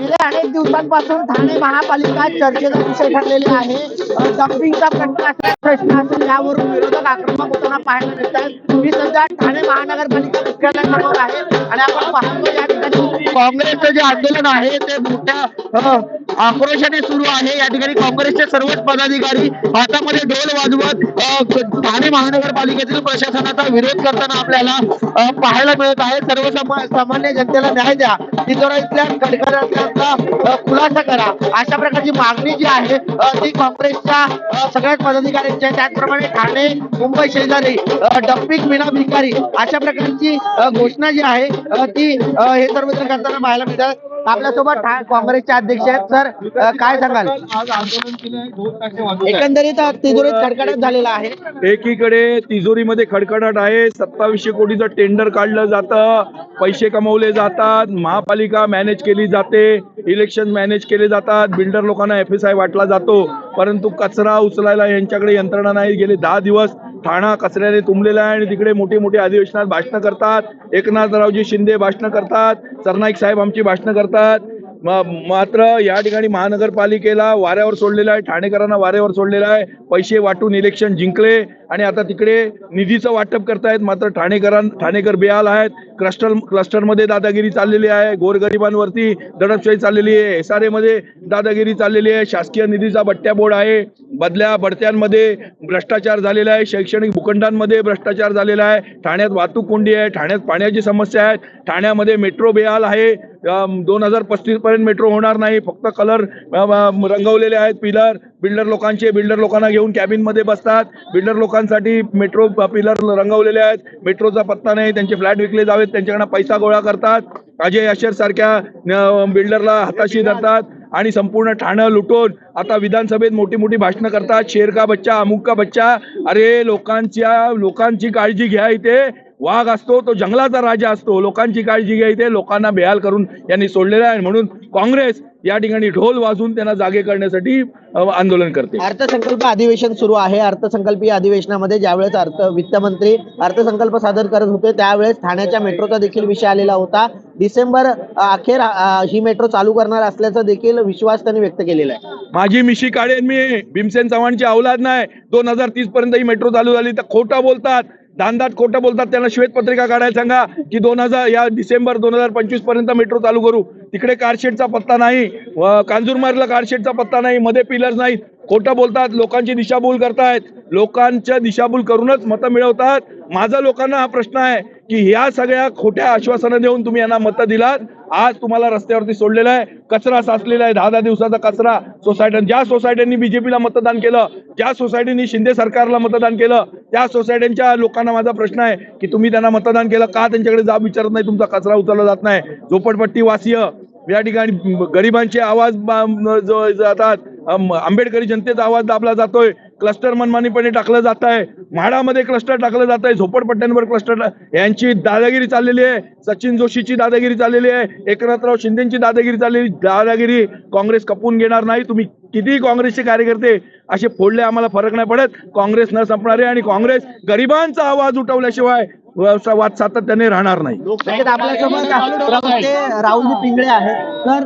गेल्या अनेक दिवसांपासून ठाणे महापालिका चर्चेचा विषय ठरलेला आहे. डम्पिंगचा प्रश्न असेल प्रश्न असेल यावरून विरोधक आक्रमक होताना पाहायला मिळतात मी सध्या ठाणे महानगरपालिका मुख्यालयासमोर आहे आणि आपण पाहतो या ठिकाणी काँग्रेसचं जे आंदोलन आहे ते मोठ्या आक्रोशाने सुरू आहे. या ठिकाणी काँग्रेसचे सर्वच पदाधिकारी हातामध्ये ढोल वाजवत ठाणे महानगरपालिकेतील प्रशासनाचा विरोध करताना आपल्याला पाहायला मिळत आहे. सर्व सामान्य जनतेला न्याय द्या. तिजोरा इथल्या कडकड्यातल्या कडकडाचा खुलासा करा. अशा प्रकारची मागणी जी आहे ती काँग्रेसच्या सगळ्याच पदाधिकाऱ्यांची आहे. त्याचप्रमाणे ठाणे मुंबई शेजारी डपिक डम्पिंग भिकारी अशा प्रकारची घोषणा जी आहे ती हे सर्वत्र करताना पाहायला मिळतात. आपल्यासोबत काँग्रेसचे अध्यक्ष आहेत. सर काय सांगाल? एकंदरीत तिजोरीत खडखडाट झालेला आहे. एकीकडे तिजोरीमध्ये खडखडाट आहे. सत्तावीसशे कोटीचं टेंडर काढलं जातं. पैसे कमवले जातात. महापालिका मॅनेज केली जाते. इलेक्शन मॅनेज केले जातात. बिल्डर लोकांना एफ एस आय वाटला जातो. परंतु कचरा उचलायला यांच्याकडे यंत्रणा नाही. गेले दहा दिवस ठाणा कचऱ्याने तुंबलेला आहे आणि तिकडे मोठे मोठे अधिवेशनात भाषणं करतात. एकनाथरावजी शिंदे भाषणं करतात. सरनाईक साहेब आमची भाषणं करतात. मात्र या ठिकाणी महानगरपालिकेला वाऱ्यावर सोडलेलं आहे. ठाणेकरांना वाऱ्यावर सोडलेलं आहे. पैसे वाटून इलेक्शन जिंकले. आणि आता तिकडे निधीचं वाटप करतायत मात्र ठाणेकरां ठाणेकर बेहाल आहेत. क्लस्टर क्लस्टरमध्ये दादागिरी चाललेली आहे. गोरगरिबांवरती दडपशाही चाललेली आहे. एस आर एमध्ये दादागिरी चाललेली आहे. शासकीय निधीचा बट्ट्या बोर्ड आहे. बदल्या बढत्यांमध्ये भ्रष्टाचार झालेला आहे. शैक्षणिक भूखंडांमध्ये भ्रष्टाचार झालेला आहे. ठाण्यात वाहतूक कोंडी आहे. ठाण्यात पाण्याची समस्या आहे. ठाण्यामध्ये मेट्रो बेहाल आहे. दोन हजार पस्तीस पर्यंत मेट्रो होणार नाही. फक्त कलर रंगवलेले आहेत. पिलर. बिल्डर लोकांचे बिल्डर लोकांना घेऊन कॅबिनमध्ये बसतात. बिल्डर लोकांना लोकांसाठी मेट्रो पिलर रंगवलेले आहेत. मेट्रोचा पत्ता नाही त्यांचे फ्लॅट विकले जावेत त्यांच्याकडनं पैसा गोळा करतात. अजय अशर सारख्या बिल्डरला हाताशी धरतात आणि संपूर्ण ठाणं लुटून आता विधानसभेत मोठी मोठी भाषणं करतात. शेर का बच्चा अमुक का बच्चा. अरे लोकांच्या लोकांची काळजी घ्या इथे. वाघ असतो तो जंगलाचा राजा असतो. लोकांची काळजी घ्या इथे लोकांना बेहाल करून यांनी सोडलेला आहे. म्हणून काँग्रेस या ठिकाणी ढोल वाजवून त्यांना जागे करण्यासाठी आंदोलन करते. अर्थसंकल्प अधिवेशन सुरू आहे. अर्थसंकल्पीय अधिवेशनामध्ये ज्यावेळेस अर्थ वित्तमंत्री अर्थसंकल्प सादर करत होते त्यावेळेस ठाण्याच्या मेट्रोचा देखील विषय आलेला होता. डिसेंबर अखेर ही मेट्रो चालू करणार असल्याचा देखील विश्वास त्यांनी व्यक्त केलेला आहे. माझी मिशी काढेन मी. भीमसेन चव्हाणची अवलाद नाही. दोन हजार तीस पर्यंत ही मेट्रो चालू झाली. तर खोटं बोलतात. दानदाट खोटं बोलतात त्यांना श्वेतपत्रिका काढायला सांगा की दोन हजार या डिसेंबर दोन हजार पंचवीसपर्यंत मेट्रो चालू करू. तिकडे कारशेडचा पत्ता नाही. व कांजूरमार्गला कारशेडचा पत्ता नाही. मध्ये पिलर्स नाहीत. खोटं बोलतात लोकांची दिशाभूल करतायत. लोकांच्या दिशाभूल करूनच मतं मिळवतात. माझा लोकांना हा प्रश्न आहे की ह्या सगळ्या खोट्या आश्वासनं देऊन तुम्ही यांना मतं दिलात. आज तुम्हाला रस्त्यावरती सोडलेला आहे. कचरा साचलेला आहे. दहा दहा दिवसाचा कचरा सोसायटी ज्या सोसायट्यांनी बीजेपीला मतदान केलं ज्या सोसायटीनी शिंदे सरकारला मतदान केलं त्या सोसायट्यांच्या लोकांना माझा प्रश्न आहे की तुम्ही त्यांना मतदान केलं का त्यांच्याकडे जाब विचारत नाही? तुमचा कचरा उचलला जात नाही. झोपडपट्टी वासीय या ठिकाणी गरिबांचे आवाज जातात आंबेडकरी जनतेचा आवाज दाबला जातोय. क्लस्टर मनमानीपणे टाकलं जात आहे म्हाडामध्ये क्लस्टर टाकलं जात आहे झोपडपट्ट्यांवर क्लस्टर यांची दादागिरी चाललेली आहे. सचिन जोशीची दादागिरी चाललेली आहे. एकनाथराव शिंदेची दादागिरी चाललेली दादागिरी काँग्रेस कपून घेणार नाही. तुम्ही किती काँग्रेसचे कार्यकर्ते असे फोडले आम्हाला फरक नाही पडत. काँग्रेस न संपणारे आणि काँग्रेस गरिबांचा आवाज उठवल्याशिवाय वाद सातत्याने राहणार नाही. प्रवक्ते राहुल पिंगळे आहेत. तर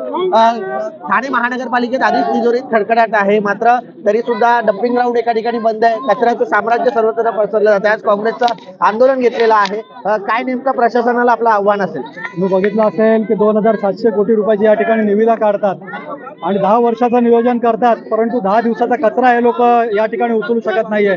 ठाणे महानगरपालिकेत आधीच तिजोरीत खडखडाट आहे. मात्र तरी सुद्धा डम्पिंग ग्राउंड एका ठिकाणी बंद आहे. कचऱ्याचं साम्राज्य सर्वत्र पसरलं जातं. आज काँग्रेसचं आंदोलन घेतलेलं आहे. काय नेमकं प्रशासनाला आपलं आव्हान असेल? तुम्ही बघितलं असेल की दोन हजार सातशे कोटी रुपयाची या ठिकाणी निविदा काढतात आणि दहा वर्षाचं नियोजन करतात परंतु दहा दिवसाचा कचरा हे लोक या ठिकाणी उचलू शकत नाहीये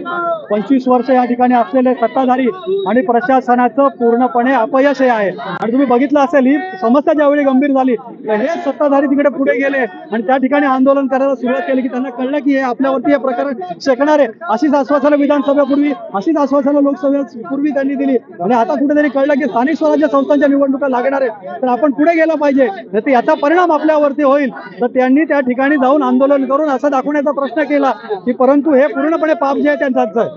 पंचवीस वर्ष या ठिकाणी असलेले सत्ताधारी आणि प्रशासनाचं पूर्णपणे अपयश हे आहे. आणि तुम्ही बघितलं असेल ही समस्या ज्यावेळी गंभीर झाली तर हे सत्ताधारी तिकडे पुढे गेले आणि त्या ठिकाणी आंदोलन करायला सुरुवात केली की त्यांना कळलं की हे आपल्यावरती हे प्रकरण शेकणार आहे. अशीच आश्वासनं विधानसभेपूर्वी अशीच आश्वासनं लोकसभेपूर्वी त्यांनी दिली. आणि आता कुठेतरी कळलं की स्थानिक स्वराज्य संस्थांच्या निवडणुका लागणार आहे तर आपण पुढे गेलं पाहिजे. तर याचा परिणाम आपल्यावरती होईल. तर त्यांनी त्या ठिकाणी जाऊन आंदोलन करून असं दाखवण्याचा प्रश्न केला की परंतु हे पूर्णपणे पाप जे आहे त्यांचाच आहे.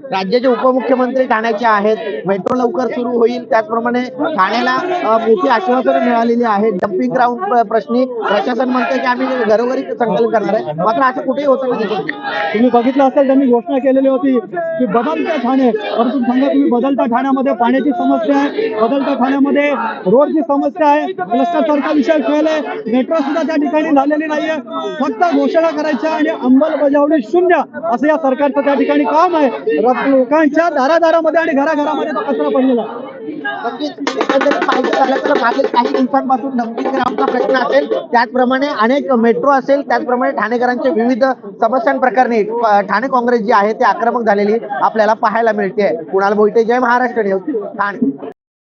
राज्याचे उपमुख्यमंत्री ठाण्याचे आहेत. मेट्रो लवकर सुरू होईल. त्याचप्रमाणे ठाण्याला मोठी आश्वासनं मिळालेली आहेत. डम्पिंग ग्राउंड प्रश्नी प्रशासन म्हणते की आम्ही घरोघरी संकलन करणार आहे. मात्र असं कुठेही होतं नाही. तुम्ही बघितलं असेल त्यांनी घोषणा केलेली होती की बदलत्या ठाणे. परंतु सांगा तुम्ही बदलत्या ठाण्यामध्ये पाण्याची समस्या आहे बदलत्या ठाण्यामध्ये रोडची समस्या आहे भ्रष्टाचारचा विषय खेळ आहे मेट्रो सुद्धा त्या ठिकाणी झालेली नाहीये. फक्त घोषणा करायच्या आणि अंमलबजावणी शून्य असं या सरकारचं त्या ठिकाणी काम आहे. लोकांच्या दारादारामध्ये आणि घराघरामध्ये कचरा पडलेला नक्कीच. एकंदरीत झालं तर मागील काही दिवसांपासून डम्पिंग प्रश्न असेल. त्याचप्रमाणे अनेक मेट्रो असेल. त्याचप्रमाणे ठाणेकरांच्या विविध समस्यांप्रकरणी ठाणे काँग्रेस जी आहे ते आक्रमक झालेली आपल्याला पाहायला मिळते कुणाल बोलते जय महाराष्ट्र ठाणे.